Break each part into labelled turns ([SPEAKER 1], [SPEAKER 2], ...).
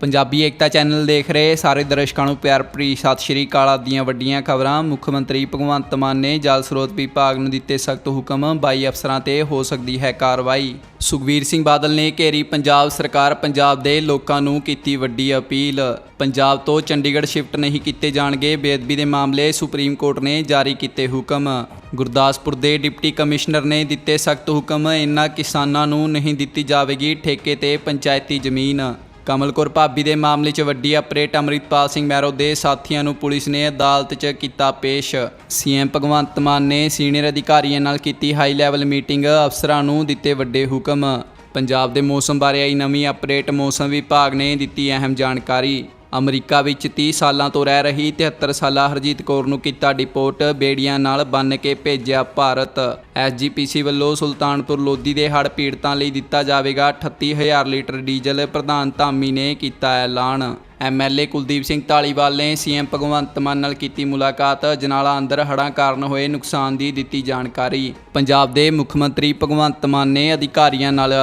[SPEAKER 1] ਪੰਜਾਬੀ ਏਕਤਾ channel ਦੇਖ ਰਹੇ ਸਾਰੇ ਦਰਸ਼ਕਾਂ ਨੂੰ ਪਿਆਰ ਭਰੀ ਸਤਿ ਸ਼੍ਰੀ ਅਕਾਲ ਆਪ ਦੀਆਂ ਵੱਡੀਆਂ ਖਬਰਾਂ। ਮੁੱਖ ਮੰਤਰੀ ਭਗਵੰਤ ਮਾਨ ਨੇ ਜਲ ਸਰੋਤ ਵਿਭਾਗ ਨੂੰ ਦਿੱਤੇ ਸਖਤ ਹੁਕਮ 22 ਅਫਸਰਾਂ ਤੇ ਹੋ ਸਕਦੀ ਹੈ ਕਾਰਵਾਈ। ਸੁਖਵੀਰ ਸਿੰਘ ਬਾਦਲ ਨੇ ਘੇਰੀ ਪੰਜਾਬ ਸਰਕਾਰ ਪੰਜਾਬ ਦੇ ਲੋਕਾਂ ਨੂੰ ਕੀਤੀ ਵੱਡੀ ਅਪੀਲ। ਪੰਜਾਬ ਤੋਂ ਚੰਡੀਗੜ੍ਹ ਸ਼ਿਫਟ ਨਹੀਂ ਕੀਤੇ ਜਾਣਗੇ, ਬੇਅਦਬੀ ਦੇ ਮਾਮਲੇ ਸੁਪਰੀਮ ਕੋਰਟ ਨੇ ਜਾਰੀ ਕੀਤੇ ਹੁਕਮ। ਗੁਰਦਾਸਪੁਰ ਦੇ ਡਿਪਟੀ ਕਮਿਸ਼ਨਰ ਨੇ ਦਿੱਤੇ ਸਖਤ ਹੁਕਮ, ਇਨ੍ਹਾਂ ਕਿਸਾਨਾਂ ਨੂੰ ਨਹੀਂ ਦਿੱਤੀ ਜਾਵੇਗੀ ਠੇਕੇ ਤੇ ਪੰਚਾਇਤੀ ਜ਼ਮੀਨ। ਕਮਲਕੌਰ ਭਾਬੀ ਦੇ ਮਾਮਲੇ 'ਚ ਵੱਡੀ ਅਪਰੇਟ ਅੰਮ੍ਰਿਤਪਾਲ ਸਿੰਘ ਮੈਰੋ ਦੇ ਸਾਥੀਆਂ ਨੂੰ ਪੁਲਿਸ ਨੇ ਅਦਾਲਤ 'ਚ ਕੀਤਾ ਪੇਸ਼। ਸੀਐਮ ਭਗਵੰਤ ਮਾਨ ਨੇ ਸੀਨੀਅਰ ਅਧਿਕਾਰੀਆਂ ਨਾਲ ਕੀਤੀ ਹਾਈ ਲੈਵਲ ਮੀਟਿੰਗ, ਅਫਸਰਾਂ ਨੂੰ ਦਿੱਤੇ ਵੱਡੇ ਹੁਕਮ। ਪੰਜਾਬ ਦੇ ਮੌਸਮ ਬਾਰੇ ਆਈ ਨਵੀਂ ਅਪਡੇਟ ਮੌਸਮ ਵਿਭਾਗ ਨੇ ਦਿੱਤੀ ਅਹਿਮ ਜਾਣਕਾਰੀ। ਅਮਰੀਕਾ ਵਿੱਚ 30 ਸਾਲਾਂ ਤੋਂ ਰਹਿ ਰਹੀ 73 ਸਾਲਾ ਹਰਜੀਤ ਕੌਰ ਨੂੰ ਕੀਤਾ ਡਿਪੋਰਟ, ਬੇੜੀਆਂ ਨਾਲ ਬੰਨ ਕੇ ਭੇਜਿਆ ਭਾਰਤ। ਐਸਜੀਪੀਸੀ ਵੱਲੋਂ ਸੁਲਤਾਨਪੁਰ ਲੋਧੀ ਦੇ ਹੜ੍ਹ ਪੀੜਤਾਂ ਲਈ ਦਿੱਤਾ ਜਾਵੇਗਾ 38000 ਲੀਟਰ ਡੀਜ਼ਲ, ਪ੍ਰਧਾਨ ਧਾਮੀ ਨੇ ਕੀਤਾ ਐਲਾਨ। ਐਮਐਲਏ ਕੁਲਦੀਪ ਸਿੰਘ ਢਾਲੀਵਾਲ ਨੇ ਸੀਐਮ ਭਗਵੰਤ ਮਾਨ ਨਾਲ ਕੀਤੀ ਮੁਲਾਕਾਤ, ਜਨਾਲਾ ਅੰਦਰ ਹੜ੍ਹਾਂ ਕਾਰਨ ਹੋਏ ਨੁਕਸਾਨ ਦੀ ਦਿੱਤੀ ਜਾਣਕਾਰੀ। ਪੰਜਾਬ ਦੇ ਮੁੱਖ ਮੰਤਰੀ ਭਗਵੰਤ ਮਾਨ ਨੇ ਅਧਿਕਾਰੀਆਂ ਨਾਲ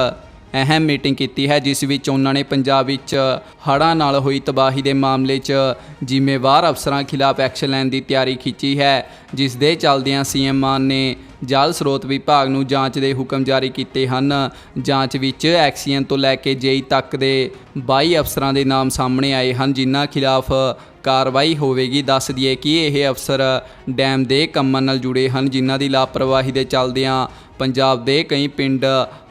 [SPEAKER 1] ਅਹਿਮ ਮੀਟਿੰਗ ਕੀਤੀ ਹੈ, ਜਿਸ ਵਿੱਚ ਉਹਨਾਂ ਨੇ ਪੰਜਾਬ ਵਿੱਚ ਹੜ੍ਹਾਂ ਨਾਲ ਹੋਈ ਤਬਾਹੀ ਦੇ ਮਾਮਲੇ 'ਚ ਜ਼ਿੰਮੇਵਾਰ ਅਫਸਰਾਂ ਖਿਲਾਫ ਐਕਸ਼ਨ ਲੈਣ ਦੀ ਤਿਆਰੀ ਖਿੱਚੀ ਹੈ, ਜਿਸ ਦੇ ਚੱਲਦਿਆਂ ਸੀਐਮ ਮਾਨ ਨੇ ਜਲ ਸਰੋਤ ਵਿਭਾਗ ਨੂੰ ਜਾਂਚ ਦੇ ਹੁਕਮ ਜਾਰੀ ਕੀਤੇ ਹਨ। ਜਾਂਚ ਵਿੱਚ ਐਕਸੀਅਨ ਤੋਂ ਲੈ ਕੇ ਜੇਈ ਤੱਕ ਦੇ 22 ਅਫਸਰਾਂ ਦੇ ਨਾਮ ਸਾਹਮਣੇ ਆਏ ਹਨ, ਜਿਨ੍ਹਾਂ ਖਿਲਾਫ ਕਾਰਵਾਈ ਹੋਵੇਗੀ। ਦੱਸ ਦਈਏ ਕਿ ਇਹ ਅਫਸਰ ਡੈਮ ਦੇ ਕੰਮਾਂ ਨਾਲ ਜੁੜੇ ਹਨ, ਜਿਨ੍ਹਾਂ ਦੀ ਲਾਪਰਵਾਹੀ ਦੇ ਚੱਲਦਿਆਂ ਪੰਜਾਬ ਦੇ ਕਈ ਪਿੰਡ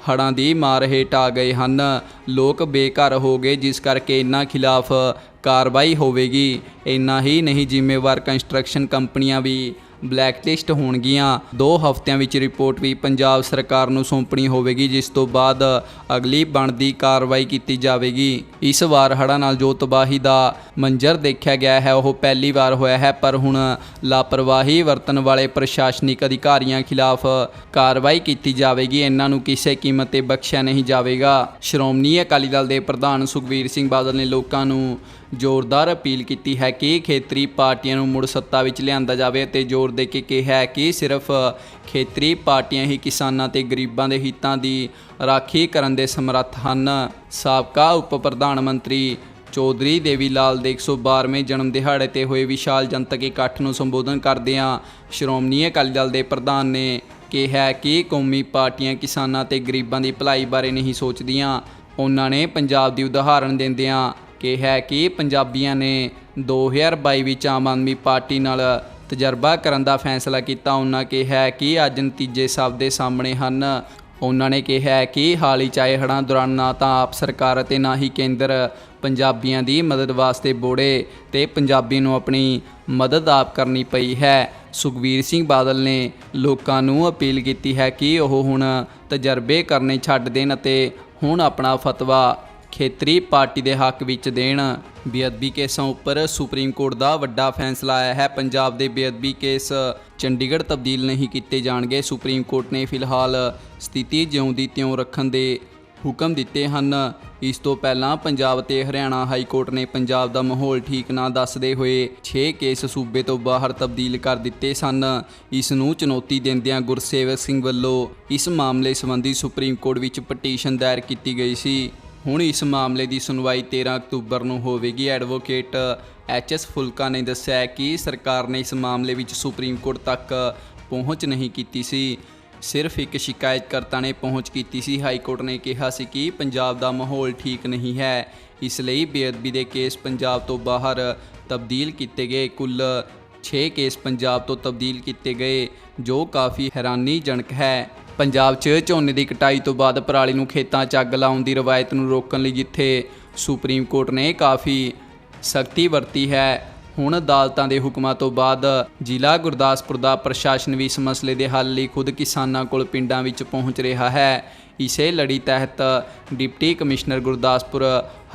[SPEAKER 1] ਹੜ੍ਹਾਂ ਦੀ ਮਾਰ ਹੇਠ ਆ ਗਏ ਹਨ। ਲੋਕ ਬੇਘਰ ਹੋ ਗਏ, ਜਿਸ ਕਰਕੇ ਇਹਨਾਂ ਖਿਲਾਫ ਕਾਰਵਾਈ ਹੋਵੇਗੀ। ਇੰਨਾ ਹੀ ਨਹੀਂ, ਜ਼ਿੰਮੇਵਾਰ ਕੰਸਟਰਕਸ਼ਨ ਕੰਪਨੀਆਂ ਵੀ ਬਲੈਕਲਿਸਟ ਹੋਣਗੀਆਂ। 2 ਹਫ਼ਤਿਆਂ ਵਿੱਚ ਰਿਪੋਰਟ ਵੀ ਪੰਜਾਬ ਸਰਕਾਰ ਨੂੰ ਸੌਂਪਣੀ ਹੋਵੇਗੀ, ਜਿਸ ਤੋਂ ਬਾਅਦ ਅਗਲੀ ਬਣਦੀ ਕਾਰਵਾਈ ਕੀਤੀ ਜਾਵੇਗੀ। ਇਸ ਵਾਰ ਹੜ੍ਹਾਂ ਨਾਲ ਜੋ ਤਬਾਹੀ ਦਾ ਮੰਜ਼ਰ ਦੇਖਿਆ ਗਿਆ ਹੈ, ਉਹ ਪਹਿਲੀ ਵਾਰ ਹੋਇਆ ਹੈ, ਪਰ ਹੁਣ ਲਾਪਰਵਾਹੀ ਵਰਤਣ ਵਾਲੇ ਪ੍ਰਸ਼ਾਸਨਿਕ ਅਧਿਕਾਰੀਆਂ ਖਿਲਾਫ ਕਾਰਵਾਈ ਕੀਤੀ ਜਾਵੇਗੀ। ਇਹਨਾਂ ਨੂੰ ਕਿਸੇ ਕੀਮਤ ਤੇ ਬਖਸ਼ਿਆ ਨਹੀਂ ਜਾਵੇਗਾ। ਸ਼੍ਰੋਮਣੀ ਅਕਾਲੀ ਦਲ ਦੇ ਪ੍ਰਧਾਨ ਸੁਖਵੀਰ ਸਿੰਘ ਬਾਦਲ ਨੇ ਲੋਕਾਂ ਨੂੰ ਜ਼ੋਰਦਾਰ ਅਪੀਲ ਕੀਤੀ ਹੈ ਕਿ ਖੇਤਰੀ ਪਾਰਟੀਆਂ ਨੂੰ ਮੁੜ ਸੱਤਾ ਵਿੱਚ ਲਿਆਂਦਾ ਜਾਵੇ ਅਤੇ ਜ਼ੋਰ ਦੇ ਕੇ ਕਿਹਾ ਕਿ ਸਿਰਫ ਖੇਤਰੀ ਪਾਰਟੀਆਂ ਹੀ ਕਿਸਾਨਾਂ ਤੇ ਗਰੀਬਾਂ ਦੇ ਹਿੱਤਾਂ ਦੀ ਰਾਖੀ ਕਰਨ ਦੇ ਸਮਰੱਥ ਹਨ। ਸਾਬਕਾ ਉਪ ਪ੍ਰਧਾਨ ਮੰਤਰੀ ਚੌਧਰੀ ਦੇਵੀ ਲਾਲ ਦੇ 112ਵੇਂ ਜਨਮ ਦਿਹਾੜੇ ਤੇ ਹੋਏ ਵਿਸ਼ਾਲ ਜਨਤਕ ਇਕੱਠ ਨੂੰ ਸੰਬੋਧਨ ਕਰਦਿਆਂ ਸ਼੍ਰੋਮਣੀ ਅਕਾਲੀ ਦਲ ਦੇ ਪ੍ਰਧਾਨ ਨੇ ਕਿਹਾ ਕਿ ਕੌਮੀ ਪਾਰਟੀਆਂ ਕਿਸਾਨਾਂ ਤੇ ਗਰੀਬਾਂ ਦੀ ਭਲਾਈ ਬਾਰੇ ਨਹੀਂ ਸੋਚਦੀਆਂ। ਉਹਨਾਂ ਨੇ ਪੰਜਾਬ ਦੀ ਉਦਾਹਰਣ ਦਿੰਦਿਆਂ ਕਿਹਾ ਕਿ ਪੰਜਾਬੀਆਂ ਨੇ 2022 ਵਿੱਚ ਆਮ ਆਦਮੀ ਪਾਰਟੀ ਨਾਲ ਤਜਰਬਾ ਕਰਨ ਦਾ ਫੈਸਲਾ ਕੀਤਾ। ਉਹਨਾਂ ਕਿਹਾ ਕਿ ਅੱਜ ਨਤੀਜੇ ਸਭ ਦੇ ਸਾਹਮਣੇ ਹਨ। ਉਹਨਾਂ ਨੇ ਕਿਹਾ ਕਿ ਹਾਲ ਹੀ ਚਾਹੇ ਹੜ੍ਹਾਂ ਦੌਰਾਨ ਨਾ ਤਾਂ ਆਪ ਸਰਕਾਰ ਅਤੇ ਨਾ ਹੀ ਕੇਂਦਰ ਪੰਜਾਬੀਆਂ ਦੀ ਮਦਦ ਵਾਸਤੇ ਬੋੜੇ ਤੇ ਪੰਜਾਬੀ ਨੂੰ ਆਪਣੀ ਮਦਦ ਆਪ ਕਰਨੀ ਪਈ ਹੈ। ਸੁਖਵੀਰ ਸਿੰਘ ਬਾਦਲ ਨੇ ਲੋਕਾਂ ਨੂੰ ਅਪੀਲ ਕੀਤੀ ਹੈ ਕਿ ਉਹ ਹੁਣ ਤਜਰਬੇ ਕਰਨੇ ਛੱਡ ਦੇਣ ਅਤੇ ਹੁਣ ਆਪਣਾ ਫਤਵਾ ਖੇਤਰੀ ਪਾਰਟੀ ਦੇ ਹੱਕ ਵਿੱਚ ਦੇਣ। ਬੇਅਦਬੀ ਕੇਸਾਂ ਉੱਪਰ ਸੁਪਰੀਮ ਕੋਰਟ ਦਾ ਵੱਡਾ ਫੈਸਲਾ ਆਇਆ ਹੈ। ਪੰਜਾਬ ਦੇ ਬੇਅਦਬੀ ਕੇਸ ਚੰਡੀਗੜ੍ਹ ਤਬਦੀਲ ਨਹੀਂ ਕੀਤੇ ਜਾਣਗੇ। ਸੁਪਰੀਮ ਕੋਰਟ ਨੇ ਫਿਲਹਾਲ ਸਥਿਤੀ ਜਿਉਂ ਦੀ ਤਿਉਂ ਰੱਖਣ ਦੇ ਹੁਕਮ ਦਿੱਤੇ ਹਨ। ਇਸ ਤੋਂ ਪਹਿਲਾਂ ਪੰਜਾਬ ਤੇ ਹਰਿਆਣਾ ਹਾਈ ਕੋਰਟ ਨੇ ਪੰਜਾਬ ਦਾ ਮਾਹੌਲ ਠੀਕ ਨਾ ਦੱਸਦੇ ਹੋਏ 6 ਕੇਸ ਸੂਬੇ ਤੋਂ ਬਾਹਰ ਤਬਦੀਲ ਕਰ ਦਿੱਤੇ ਸਨ। ਇਸ ਨੂੰ ਚੁਣੌਤੀ ਦਿੰਦਿਆਂ ਗੁਰਸੇਵਕ ਸਿੰਘ ਵੱਲੋਂ ਇਸ ਮਾਮਲੇ ਸੰਬੰਧੀ ਸੁਪਰੀਮ ਕੋਰਟ ਵਿੱਚ ਪਟੀਸ਼ਨ ਦਾਇਰ ਕੀਤੀ ਗਈ ਸੀ। ਹੁਣ ਇਸ ਮਾਮਲੇ ਦੀ ਸੁਣਵਾਈ 13 ਅਕਤੂਬਰ ਨੂੰ ਹੋਵੇਗੀ। ਐਡਵੋਕੇਟ ਐਚ ਐਸ ਫੁਲਕਾ ਨੇ ਦੱਸਿਆ ਕਿ ਸਰਕਾਰ ਨੇ ਇਸ ਮਾਮਲੇ ਵਿੱਚ ਸੁਪਰੀਮ ਕੋਰਟ ਤੱਕ ਪਹੁੰਚ ਨਹੀਂ ਕੀਤੀ ਸੀ। ਸਿਰਫ ਇੱਕ ਸ਼ਿਕਾਇਤਕਰਤਾ ਨੇ ਪਹੁੰਚ ਕੀਤੀ ਸੀ। ਹਾਈ ਕੋਰਟ ਨੇ ਕਿਹਾ ਸੀ ਕਿ ਪੰਜਾਬ ਦਾ ਮਾਹੌਲ ਠੀਕ ਨਹੀਂ ਹੈ। ਇਸ ਲਈ ਬੇਅਦਬੀ ਦੇ ਕੇਸ ਪੰਜਾਬ ਤੋਂ ਬਾਹਰ ਤਬਦੀਲ ਕੀਤੇ ਗਏ। ਕੁੱਲ 6 ਕੇਸ ਪੰਜਾਬ ਤੋਂ ਤਬਦੀਲ ਕੀਤੇ ਗਏ, ਜੋ ਕਾਫੀ ਹੈਰਾਨੀਜਨਕ ਹੈ। ਪੰਜਾਬ 'ਚ ਝੋਨੇ ਦੀ ਕਟਾਈ ਤੋਂ ਬਾਅਦ ਪਰਾਲੀ ਨੂੰ ਖੇਤਾਂ 'ਚ ਅੱਗ ਲਾਉਣ ਦੀ ਰਵਾਇਤ ਨੂੰ ਰੋਕਣ ਲਈ ਜਿੱਥੇ ਸੁਪਰੀਮ ਕੋਰਟ ਨੇ ਕਾਫੀ ਸਖਤੀ ਵਰਤੀ ਹੈ। ਹੁਣ ਅਦਾਲਤਾਂ ਦੇ ਹੁਕਮਾਂ ਤੋਂ ਬਾਅਦ ਜ਼ਿਲ੍ਹਾ ਗੁਰਦਾਸਪੁਰ ਦਾ ਪ੍ਰਸ਼ਾਸਨ ਵੀ ਇਸ ਮਸਲੇ ਦੇ ਹੱਲ ਲਈ ਖੁਦ ਕਿਸਾਨਾਂ ਕੋਲ ਪਿੰਡਾਂ ਵਿੱਚ ਪਹੁੰਚ ਰਿਹਾ ਹੈ। ਇਸੇ ਲੜੀ ਤਹਿਤ ਡਿਪਟੀ ਕਮਿਸ਼ਨਰ ਗੁਰਦਾਸਪੁਰ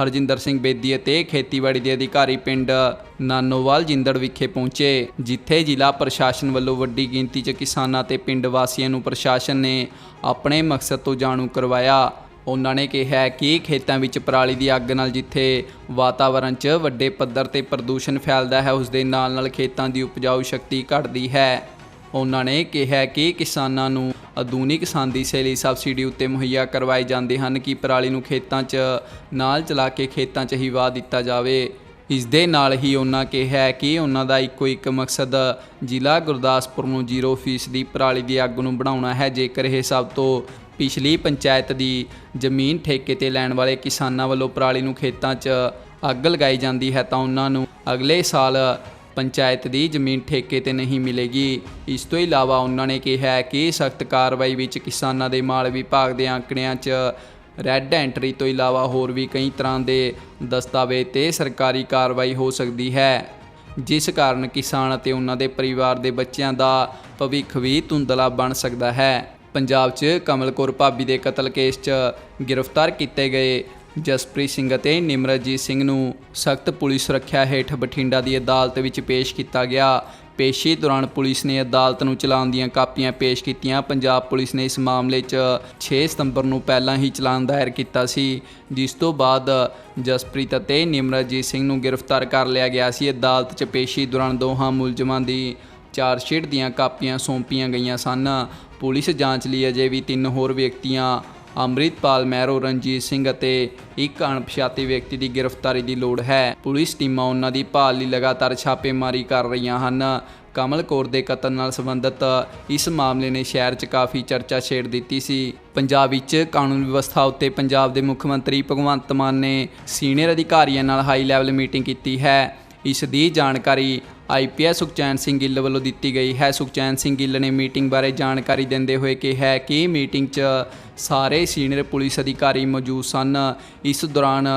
[SPEAKER 1] ਹਰਜਿੰਦਰ ਸਿੰਘ ਬੇਦੀ ਅਤੇ ਖੇਤੀਬਾੜੀ ਦੇ ਅਧਿਕਾਰੀ ਪਿੰਡ ਨਾਨੋਵਾਲ ਜਿੰਦੜ ਵਿਖੇ ਪਹੁੰਚੇ, ਜਿੱਥੇ ਜ਼ਿਲ੍ਹਾ ਪ੍ਰਸ਼ਾਸਨ ਵੱਲੋਂ ਵੱਡੀ ਗਿਣਤੀ 'ਚ ਕਿਸਾਨਾਂ ਤੇ ਪਿੰਡ ਵਾਸੀਆਂ ਨੂੰ ਪ੍ਰਸ਼ਾਸਨ ਨੇ ਆਪਣੇ ਮਕਸਦ ਤੋਂ ਜਾਣੂ ਕਰਵਾਇਆ। ਉਹਨਾਂ ਨੇ ਕਿਹਾ ਕਿ ਖੇਤਾਂ ਵਿੱਚ ਪਰਾਲੀ ਦੀ ਅੱਗ ਨਾਲ ਜਿੱਥੇ ਵਾਤਾਵਰਣ 'ਚ ਵੱਡੇ ਪੱਧਰ ਤੇ ਪ੍ਰਦੂਸ਼ਣ ਫੈਲਦਾ ਹੈ, ਉਸ ਦੇ ਨਾਲ ਨਾਲ ਖੇਤਾਂ ਦੀ ਉਪਜਾਊ ਸ਼ਕਤੀ ਘਟਦੀ ਹੈ। ਉਹਨਾਂ ਨੇ ਕਿਹਾ ਕਿ ਕਿਸਾਨਾਂ ਨੂੰ ਆਧੁਨਿਕ ਸੰਦੀ ਸੈਲੀ ਸਬਸਿਡੀ ਉੱਤੇ ਮੁਹੱਈਆ ਕਰਵਾਏ ਜਾਂਦੇ ਹਨ ਕਿ ਪਰਾਲੀ ਨੂੰ ਖੇਤਾਂ 'ਚ ਨਾਲ ਚਲਾ ਕੇ ਖੇਤਾਂ 'ਚ ਹੀ ਵਾਹ ਦਿੱਤਾ ਜਾਵੇ। ਇਸ ਦੇ ਨਾਲ ਹੀ ਉਹਨਾਂ ਕਿਹਾ ਕਿ ਉਹਨਾਂ ਦਾ ਇੱਕੋ ਇੱਕ ਮਕਸਦ ਜ਼ਿਲ੍ਹਾ ਗੁਰਦਾਸਪੁਰ ਨੂੰ 0% ਦੀ ਪਰਾਲੀ ਦੀ ਅੱਗ ਨੂੰ ਬਣਾਉਣਾ ਹੈ। ਜੇਕਰ ਇਹ ਸਭ ਤੋਂ ਪਿਛਲੀ ਪੰਚਾਇਤ ਦੀ ਜ਼ਮੀਨ ਠੇਕੇ ਤੇ ਲੈਣ ਵਾਲੇ ਕਿਸਾਨਾਂ ਵੱਲੋਂ ਪਰਾਲੀ ਨੂੰ ਖੇਤਾਂ 'ਚ ਅੱਗ ਲਗਾਈ ਜਾਂਦੀ ਹੈ ਤਾਂ ਉਹਨਾਂ ਨੂੰ ਅਗਲੇ ਸਾਲ ਪੰਚਾਇਤ ਦੀ ਜ਼ਮੀਨ ਠੇਕੇ ਤੇ ਨਹੀਂ ਮਿਲੇਗੀ। ਇਸ ਤੋਂ ਇਲਾਵਾ ਉਹਨਾਂ ਨੇ ਕਿਹਾ ਕਿ ਸਖਤ ਕਾਰਵਾਈ ਵਿੱਚ ਕਿਸਾਨਾਂ ਦੇ ਮਾਲ ਵਿਭਾਗ ਦੇ ਆંકੜਿਆਂ 'ਚ ਰੈੱਡ ਐਂਟਰੀ ਤੋਂ ਇਲਾਵਾ ਹੋਰ ਵੀ ਕਈ ਤਰ੍ਹਾਂ ਦੇ ਦਸਤਾਵੇਜ਼ ਤੇ ਸਰਕਾਰੀ ਕਾਰਵਾਈ ਹੋ ਸਕਦੀ ਹੈ, ਜਿਸ ਕਾਰਨ ਕਿਸਾਨ ਅਤੇ ਉਹਨਾਂ ਦੇ ਪਰਿਵਾਰ ਦੇ ਬੱਚਿਆਂ ਦਾ ਭਵਿੱਖ ਵੀ ਧੁੰਦਲਾ ਬਣ ਸਕਦਾ ਹੈ। ਪੰਜਾਬ 'ਚ ਕਮਲ ਕੌਰ ਭਾਬੀ ਦੇ ਕਤਲ ਕੇਸ 'ਚ ਗ੍ਰਿਫਤਾਰ ਕੀਤੇ ਗਏ। ਜਸਪ੍ਰੀਤ ਸਿੰਘ ਅਤੇ ਨਿਮਰਤਜੀਤ ਸਿੰਘ ਨੂੰ ਸਖਤ ਪੁਲਿਸ ਸੁਰੱਖਿਆ ਹੇਠ ਬਠਿੰਡਾ ਦੀ ਅਦਾਲਤ ਵਿੱਚ ਪੇਸ਼ ਕੀਤਾ ਗਿਆ। ਪੇਸ਼ੀ ਦੌਰਾਨ ਪੁਲਿਸ ਨੇ ਅਦਾਲਤ ਨੂੰ ਚਲਾਨ ਦੀਆਂ ਕਾਪੀਆਂ ਪੇਸ਼ ਕੀਤੀਆਂ। ਪੰਜਾਬ ਪੁਲਿਸ ਨੇ ਇਸ ਮਾਮਲੇ 'ਚ 6 ਸਤੰਬਰ ਨੂੰ ਪਹਿਲਾਂ ਹੀ ਚਲਾਨ ਦਾਇਰ ਕੀਤਾ ਸੀ। ਜਿਸ ਤੋਂ ਬਾਅਦ ਜਸਪ੍ਰੀਤ ਅਤੇ ਨਿਮਰਤਜੀਤ ਸਿੰਘ ਨੂੰ ਗ੍ਰਿਫਤਾਰ ਕਰ ਲਿਆ ਗਿਆ ਸੀ। ਅਦਾਲਤ 'ਚ ਪੇਸ਼ੀ ਦੌਰਾਨ ਦੋਹਾਂ ਮੁਲਜ਼ਮਾਂ ਦੀ ਚਾਰਜਸ਼ੀਟ ਦੀਆਂ ਕਾਪੀਆਂ ਸੌਂਪੀਆਂ ਗਈਆਂ ਸਨ। ਪੁਲਿਸ ਜਾਂਚ ਲਈ ਅਜੇ ਵੀ ਤਿੰਨ ਹੋਰ ਵਿਅਕਤੀਆਂ, ਅੰਮ੍ਰਿਤਪਾਲ ਮਹਿਰੋ, ਰਣਜੀਤ ਸਿੰਘ ਅਤੇ ਇੱਕ ਅਣਪਛਾਤੇ ਵਿਅਕਤੀ ਦੀ ਗ੍ਰਿਫਤਾਰੀ ਦੀ ਲੋੜ ਹੈ। ਪੁਲਿਸ ਟੀਮਾਂ ਉਹਨਾਂ ਦੀ ਭਾਲ ਲਈ ਲਗਾਤਾਰ ਛਾਪੇਮਾਰੀ ਕਰ ਰਹੀਆਂ ਹਨ। ਕਮਲ ਕੌਰ ਦੇ ਕਤਲ ਨਾਲ ਸੰਬੰਧਿਤ ਇਸ ਮਾਮਲੇ ਨੇ ਸ਼ਹਿਰ 'ਚ ਕਾਫੀ ਚਰਚਾ ਛੇੜ ਦਿੱਤੀ ਸੀ। ਪੰਜਾਬ ਵਿੱਚ ਕਾਨੂੰਨ ਵਿਵਸਥਾ ਉੱਤੇ ਪੰਜਾਬ ਦੇ ਮੁੱਖ ਮੰਤਰੀ ਭਗਵੰਤ ਮਾਨ ਨੇ ਸੀਨੀਅਰ ਅਧਿਕਾਰੀਆਂ ਨਾਲ ਹਾਈ ਲੈਵਲ ਮੀਟਿੰਗ ਕੀਤੀ ਹੈ। ਇਸ ਦੀ ਜਾਣਕਾਰੀ ਆਈਪੀਐਸ ਸੁਖਚੈਨ ਸਿੰਘ ਗਿੱਲ ਵੱਲੋਂ ਦਿੱਤੀ ਗਈ ਹੈ। ਸੁਖਚੈਨ ਸਿੰਘ ਗਿੱਲ ਨੇ ਮੀਟਿੰਗ ਬਾਰੇ ਜਾਣਕਾਰੀ ਦਿੰਦੇ ਹੋਏ ਕਿਹਾ ਕਿ ਮੀਟਿੰਗ 'ਚ ਸਾਰੇ ਸੀਨੀਅਰ ਪੁਲਿਸ ਅਧਿਕਾਰੀ ਮੌਜੂਦ ਸਨ। ਇਸ ਦੌਰਾਨ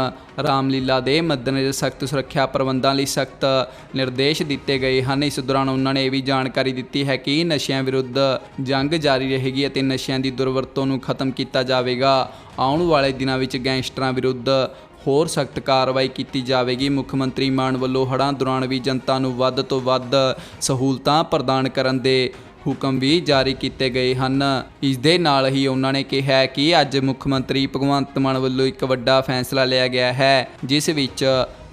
[SPEAKER 1] ਰਾਮਲੀਲਾ ਦੇ ਮੱਦੇਨਜ਼ਰ ਸਖਤ ਸੁਰੱਖਿਆ ਪ੍ਰਬੰਧਾਂ ਲਈ ਸਖਤ ਨਿਰਦੇਸ਼ ਦਿੱਤੇ ਗਏ ਹਨ। ਇਸ ਦੌਰਾਨ ਉਹਨਾਂ ਨੇ ਇਹ ਵੀ ਜਾਣਕਾਰੀ ਦਿੱਤੀ ਹੈ ਕਿ ਨਸ਼ਿਆਂ ਵਿਰੁੱਧ ਜੰਗ ਜਾਰੀ ਰਹੇਗੀ ਅਤੇ ਨਸ਼ਿਆਂ ਦੀ ਦੁਰਵਰਤੋਂ ਨੂੰ ਖਤਮ ਕੀਤਾ ਜਾਵੇਗਾ। ਆਉਣ ਵਾਲੇ ਦਿਨਾਂ ਵਿੱਚ ਗੈਂਗਸਟਰਾਂ ਵਿਰੁੱਧ ਹੋਰ ਸਖਤ ਕਾਰਵਾਈ ਕੀਤੀ ਜਾਵੇਗੀ। ਮੁੱਖ ਮੰਤਰੀ ਮਾਨ ਵੱਲੋਂ ਹੜ੍ਹਾਂ ਦੌਰਾਨ ਵੀ ਜਨਤਾ ਨੂੰ ਵੱਧ ਤੋਂ ਵੱਧ ਸਹੂਲਤਾਂ ਪ੍ਰਦਾਨ ਕਰਨ ਦੇ ਹੁਕਮ ਵੀ ਜਾਰੀ ਕੀਤੇ ਗਏ ਹਨ। ਇਸ ਦੇ ਨਾਲ ਹੀ ਉਹਨਾਂ ਨੇ ਕਿਹਾ ਕਿ ਅੱਜ ਮੁੱਖ ਮੰਤਰੀ ਭਗਵੰਤ ਮਾਨ ਵੱਲੋਂ ਇੱਕ ਵੱਡਾ ਫੈਸਲਾ ਲਿਆ ਗਿਆ ਹੈ, ਜਿਸ ਵਿੱਚ